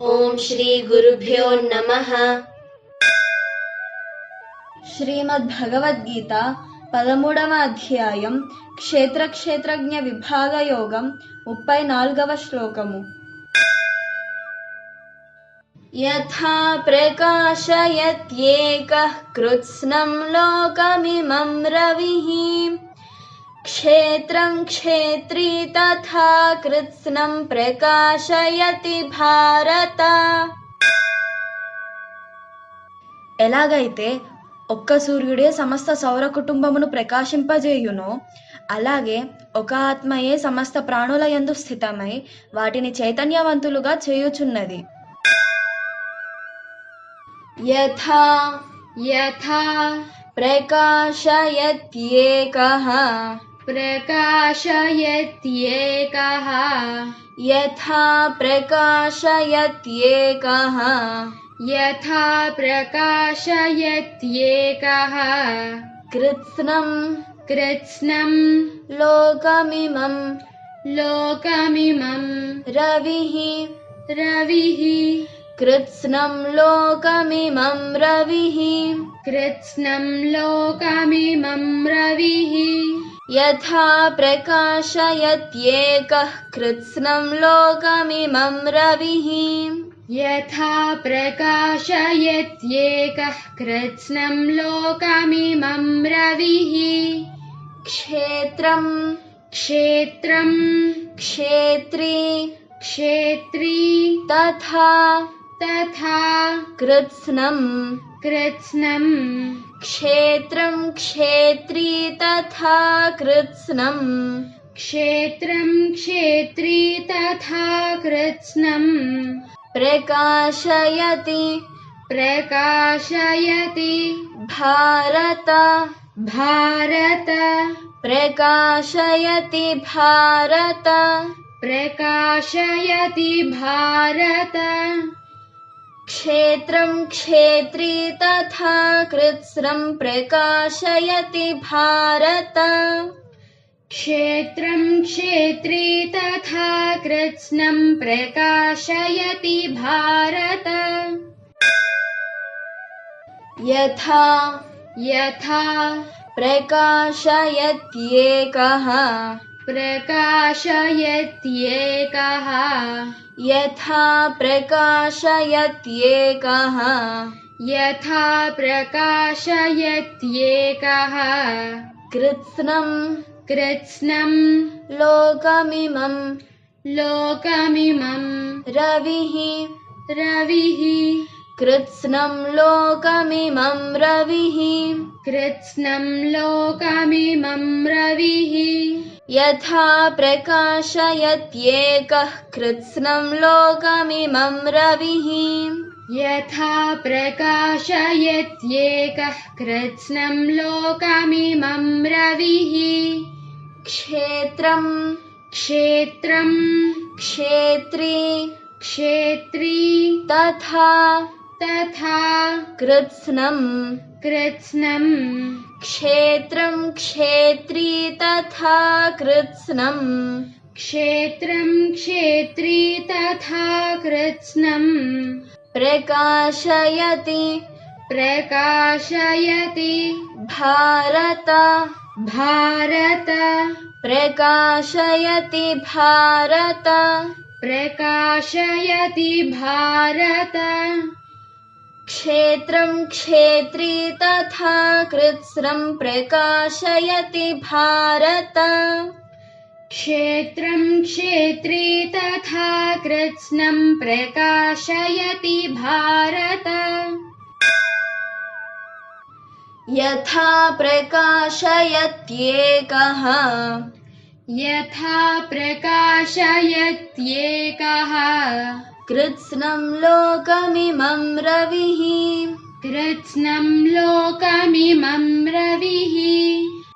ఓం శ్రీ గురుభ్యో నమః శ్రీమద్భగవద్గీత పదమూడవ అధ్యాయం క్షేత్ర క్షేత్రజ్ఞ విభాగ యోగం ముప్పై నాలుగవ శ్లోకము యథా ప్రకాశయత్యేకः కృత్స్నం లోకమిమం రవిः క్షేత్రం క్షేత్రీ తథా కృత్స్నం ప్రకాశయతి భారత ఎలాగైతే ఒక్క సూర్యుడే సమస్త సౌర కుటుంబమును ప్రకాశింపజేయునో అలాగే ఒక ఆత్మయే సమస్త ప్రాణుల యందు స్థితమై వాటిని చైతన్యవంతులుగా చేయుచున్నది. యథా యథా ప్రకాశయత్యేకః। प्रकाशयत्येकः। यथा प्रकाशयत्येकः। यथा प्रकाशयत्येकः। कृत्स्नम् कृत्स्नम् लोकमिमम् लोकमिमम् रविः। रविः। कृत्स्नम् लोकमिमं रविः। कृत्स्नम् लोकमिमम् रविः। यथा प्रकाशयत्येकः कृत्स्नं लोकमिमं रविः। यथा प्रकाशयत्येकः कृत्स्नं लोकमिमं रविः। क्षेत्रम्। क्षेत्रम्। क्षेत्री। क्षेत्री। तथा। तथा। कृत्स्नम्। कृत्स्नम्। क्षेत्रं क्षेत्री तथा कृत्स्नम्। क्षेत्रं क्षेत्री तथा कृत्स्नम्। प्रकाशयति। प्रकाशयति। भारत। भारत। प्रकाशयति भारत। प्रकाशयति भारत। क्षेत्रं क्षेत्री तथा कृत्स्रं प्रकाशयति भारत। क्षेत्रं क्षेत्री तथा कृत्स्नं प्रकाशयति भारत। यथा यथा प्रकाशयत्येकः। प्रकाशयत्येकः। यथा प्रकाशयत्येकः। यथा प्रकाशयत्येकः। कृत्स्नं। कृत्स्नं। लोकमिमं। लोकमिमं। रविः। रविः। कृत्स्नं लोकमिमं रविः। कृत्स्नं लोकमिमं रविः। यथा प्रकाशयत्येकः कृत्स्नं लोकमिमं रविः। यथा प्रकाशयत्येकः कृत्स्नं लोकमिमं रविः। क्षेत्रं क्षेत्रं क्षेत्री। क्षेत्री। तथा तथा कृत्स्नम् कृत्स्नम् क्षेत्रम् क्षेत्री तथा कृत्स्नम् क्षेत्रम् क्षेत्री तथा कृत्स्नम् प्रकाशयति प्रकाशयति भारत भारत प्रकाशयति भारत प्रकाशयति भारत क्षेत्रं क्षेत्री तथा कृत्स्रं प्रकाशयति भारत। क्षेत्रं क्षेत्री तथा कृत्स्नं प्रकाशयति भारत। यथा प्रकाशयत्येकः। यथा प्रकाशयत्येकः। कृत्स्नं लोकमिमं रविः। कृत्स्नं लोकमिमं रविः।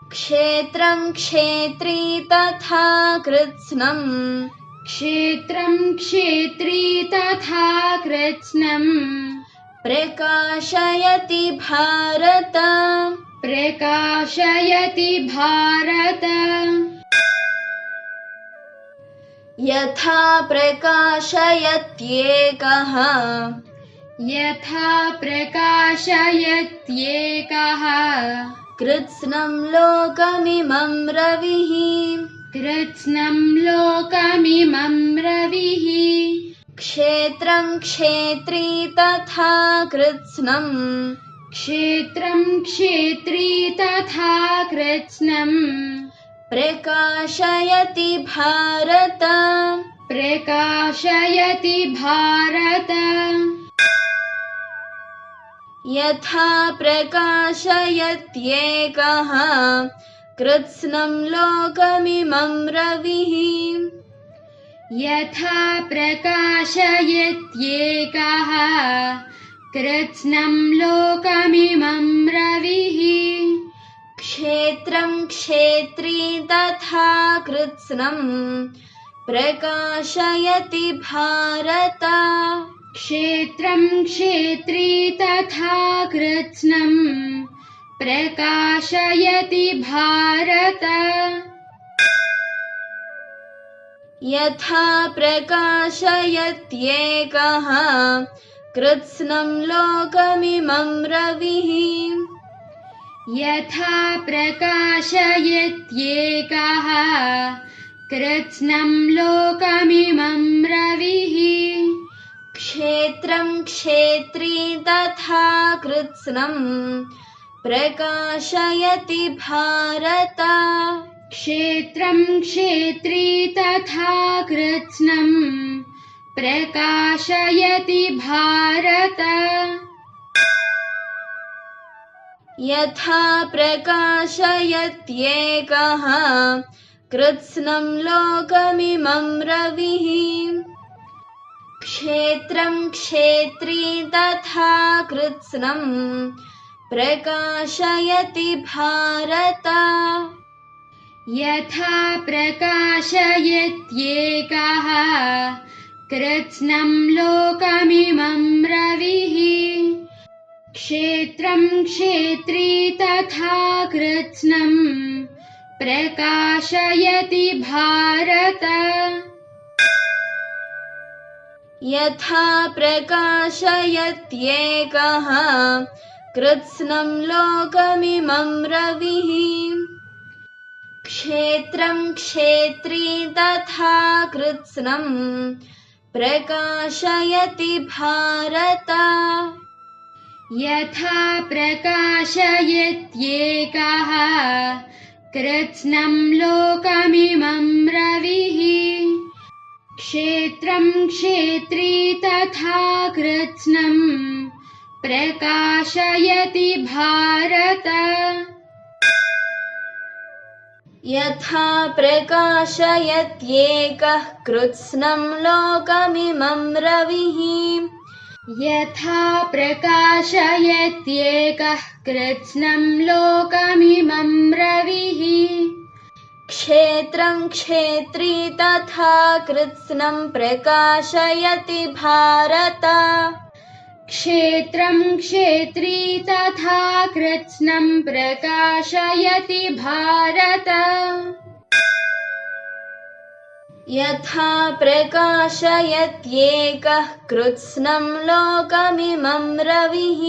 क्षेत्रं क्षेत्री तथा कृत्स्नम् क्षेत्रं क्षेत्री तथा कृत्स्नम् प्रकाशयति भारत। प्रकाशयति भारत। यथा प्रकाशयत्येकः। यथा प्रकाशयत्येकः। कृत्स्नं लोकमिमं रविः। कृत्स्नं लोकमिमं रविः। क्षेत्रं क्षेत्री तथा कृत्स्नम् क्षेत्रं क्षेत्री तथा कृत्स्नम् प्रकाशयति भारत प्रकाशयति भारत। यथा प्रकाशयत्येकः कृत्स्नं लोकमिमं रविः। यथा प्रकाशयत्येकः कृत्स्नं लोकमिमं रविः। क्षेत्रं क्षेत्री तथा कृत्स्नं प्रकाशयति भारत। क्षेत्रं क्षेत्री तथा कृत्स्नम् प्रकाशयति भारत। यथा प्रकाशयत्येकः कृत्स्नं लोकमिमं रविः। यथा प्रकाशयत्येकः कृत्स्नं लोकमिमं रविः। क्षेत्रं क्षेत्री तथा कृत्स्नं प्रकाशयति भारत। क्षेत्रं क्षेत्री तथा कृत्स्नं प्रकाशयति भारत। यथा प्रकाशयत्येकः कृत्स्नं लोकमिमं रविः। क्षेत्रं क्षेत्री तथा कृत्स्नं प्रकाशयति भारत। यथा प्रकाशयत्येकः कृत्स्नं लोकमिमं रविः। क्षेत्रं क्षेत्री तथा कृत्स्नं प्रकाशयति भारत। यथा प्रकाशयत्येकः कृत्स्नं लोकमिमं रविः। क्षेत्रं क्षेत्री तथा कृत्स्नं प्रकाशयति भारत। यथा प्रकाशयत्येकः कृत्स्नं लोकमिमं रविः। क्षेत्रं क्षेत्री तथा कृत्स्नं प्रकाशयति भारत। यथा प्रकाशयत्येकः कृत्स्नं लोकमिमं रविः यथा प्रकाशयत्येकः कृत्स्नं लोकमिमं रविः। क्षेत्रं क्षेत्री तथा कृत्स्नं प्रकाशयति भारत। क्षेत्रं क्षेत्री तथा कृत्स्नं प्रकाशयति भारत यथा प्रकाशयत्येकः कृत्स्नं लोकमिमं रविः।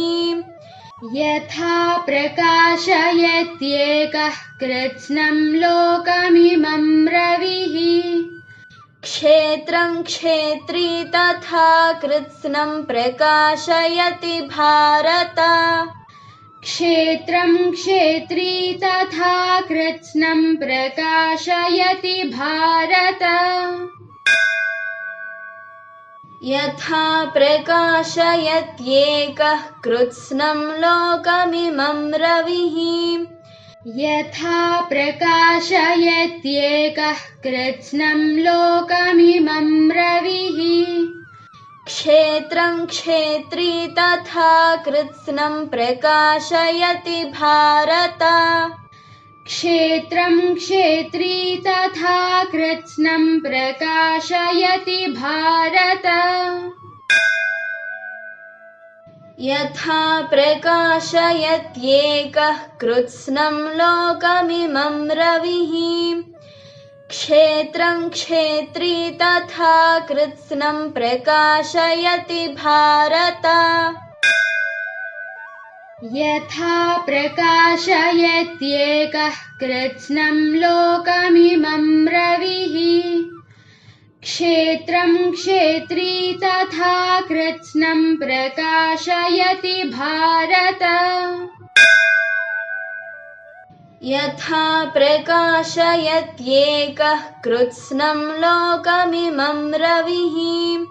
यथा प्रकाशयत्येकः कृत्स्नं लोकमिमं रविः। क्षेत्रं क्षेत्री तथा कृत्स्नं प्रकाशयति भारत क्षेत्रं क्षेत्री तथा कृत्स्नं प्रकाशयति भारत। यथा प्रकाशयत्येकः कृत्स्नं लोकमिमं रविः। यथा प्रकाशयत्येकः कृत्स्नं लोकमिमं रविः क्षेत्रं क्षेत्री तथा कृत्स्नं प्रकाशयति भारत। क्षेत्रं क्षेत्री तथा कृत्स्नं प्रकाशयति भारत। यथा प्रकाशयत्येकः कृत्स्नं लोकमिमं रविः क्षेत्रं क्षेत्री तथा कृत्स्नं प्रकाशयति भारत। यथा प्रकाशयत्येकः कृत्स्नं लोकमिमं रविः। क्षेत्रं क्षेत्री तथा कृत्स्नं प्रकाशयति भारत यथा प्रकाशयत्येकः कृत्स्नं लोकमिमं रविः।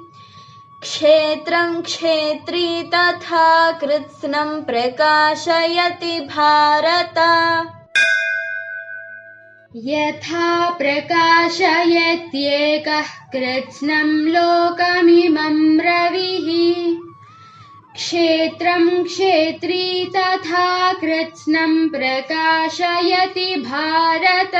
क्षेत्रं क्षेत्री तथा कृत्स्नं प्रकाशयति भारत। यथा प्रकाशयत्येकः कृत्स्नं लोकमिमं रविः क्षेत्रं क्षेत्री तथा कृत्स्नं प्रकाशयति भारत।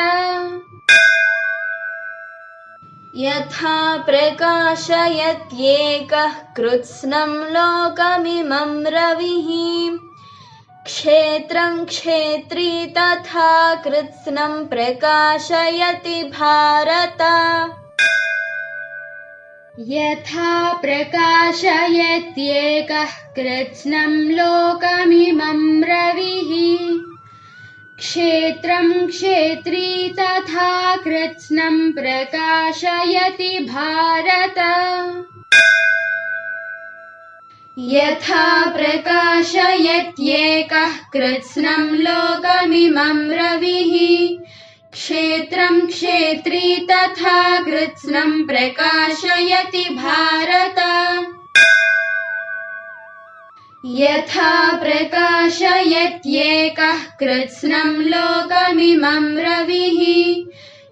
यथा प्रकाशयत्येकः कृत्स्नं लोकमिमं रविः। क्षेत्रं क्षेत्री तथा कृत्स्नं प्रकाशयति भारत यथा प्रकाशयत्येकः कृत्स्नं लोकमिमं रविः। क्षेत्रं क्षेत्री तथा कृत्स्नं प्रकाशयति भारत। यथा प्रकाशयत्येकः कृत्स्नं लोकमिमं रविः क्षेत्रं क्षेत्री तथा कृत्स्नं प्रकाशयति भारत। यथा प्रकाशयत्येकः कृत्स्नं लोकमिमं रविः।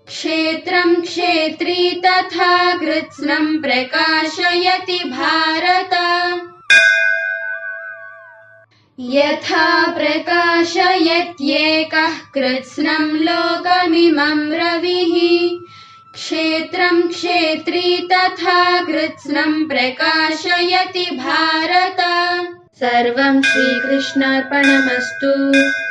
क्षेत्रं क्षेत्री तथा कृत्स्नं प्रकाशयति भारत यथा प्रकाशयत्येकः कृत्स्नं लोकमिमं रविः। क्षेत्रं क्षेत्री तथा कृत्स्नं प्रकाशयति भारत। सर्वं श्रीकृष्णार्पणमस्तु